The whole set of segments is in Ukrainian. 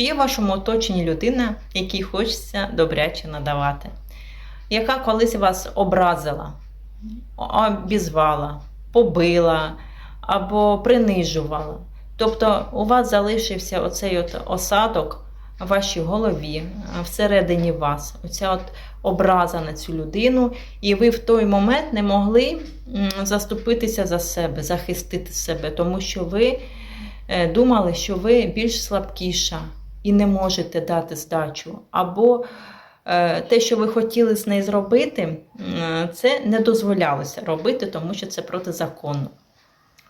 Чи є в вашому оточенні людина, якій хочеться добряче надавати, яка колись вас образила, обізвала, побила або принижувала? Тобто у вас залишився оцей от осадок в вашій голові, всередині вас, оця от образа на цю людину, і ви в той момент не могли заступитися за себе, захистити себе, тому що ви е, думали, що ви більш слабкіша і не можете дати здачу. Або е, те, що ви хотіли з нею зробити, це не дозволялося робити, тому що це протизаконно.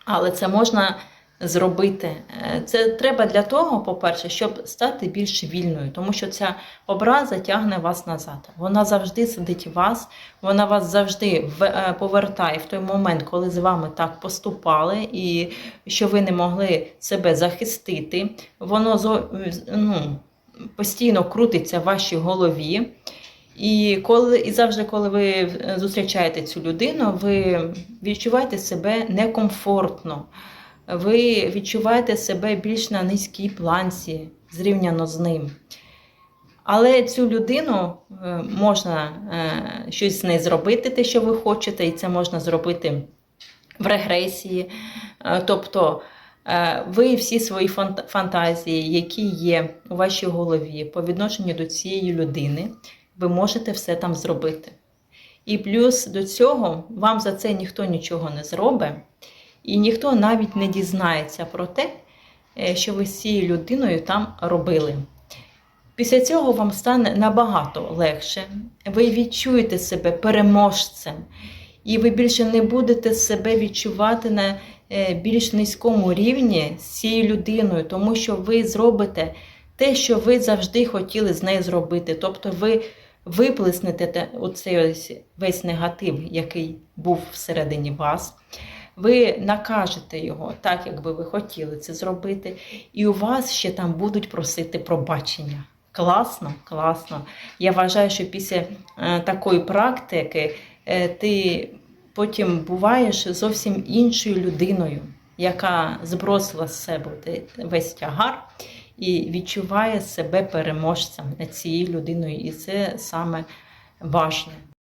Але це можна зробити. Е, Це треба для того, по-перше, щоб стати більш вільною, тому що ця образа тягне вас назад. Вона завжди сидить в вас, вона вас завжди е, повертає в той момент, коли з вами так поступали, і що ви не могли себе захистити. Воно ну, постійно крутиться в вашій голові. І коли і завжди, коли ви е, зустрічаєте цю людину, ви відчуваєте себе некомфортно. Ви відчуваєте себе більш на низькій планці, зрівняно з ним. Але цю людину е, можна е, щось з нею зробити, те, що ви хочете, і це можна зробити в регресії. Е, Тобто ви всі свої фантазії, які є у вашій голові по відношенню до цієї людини, ви можете все там зробити. І плюс до цього вам за це ніхто нічого не зробить, і ніхто навіть не дізнається про те, е, що ви з цією людиною там робили. Після цього вам стане набагато легше. Ви відчуєте себе переможцем, і ви більше не будете себе відчувати на е, більш низькому рівні з цією людиною, тому що ви зробите те, що ви завжди хотіли з нею зробити. Тобто ви виплеснете те- оцей весь негатив, який був всередині вас. Ви накажете його так, як би ви хотіли це зробити, і у вас ще там будуть просити пробачення. Класно, класно. Я вважаю, що після е, такої практики е, ти потім буваєш зовсім іншою людиною, яка збросила з себе весь тягар і відчуває себе переможцем цією людиною. І це саме важне.